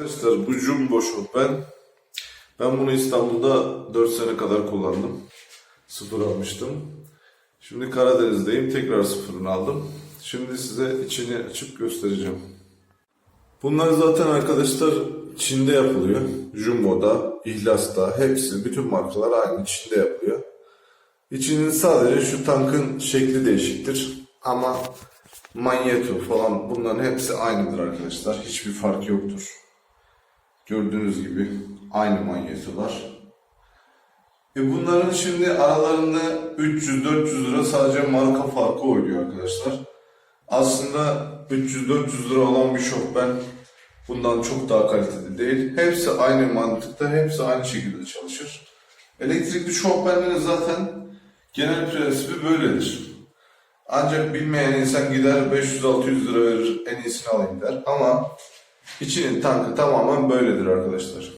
Arkadaşlar bu Jumbo Chopin. Ben bunu İstanbul'da 4 sene kadar kullandım. Sıfır almıştım. Şimdi Karadeniz'deyim. Tekrar sıfırını aldım. Şimdi size içini açıp göstereceğim. Bunlar zaten arkadaşlar Çin'de yapılıyor. Jumbo'da, İhlas'ta hepsi, bütün markalar aynı Çin'de yapılıyor. İçinin sadece şu tankın şekli değişiktir. Ama manyeto falan bunların hepsi aynıdır arkadaşlar. Hiçbir fark yoktur. Gördüğünüz gibi aynı manyetolar. E bunların şimdi aralarında 300-400 lira sadece marka farkı oynuyor arkadaşlar. Aslında 300-400 lira olan bir Chopin bundan çok daha kaliteli değil. Hepsi aynı mantıkta, hepsi aynı şekilde çalışır. Elektrikli Chopin'lerin zaten genel prensibi böyledir. Ancak bilmeyen insan gider 500-600 lira verir en iyisini alayım der. Ama içinin tankı tamamen böyledir arkadaşlar.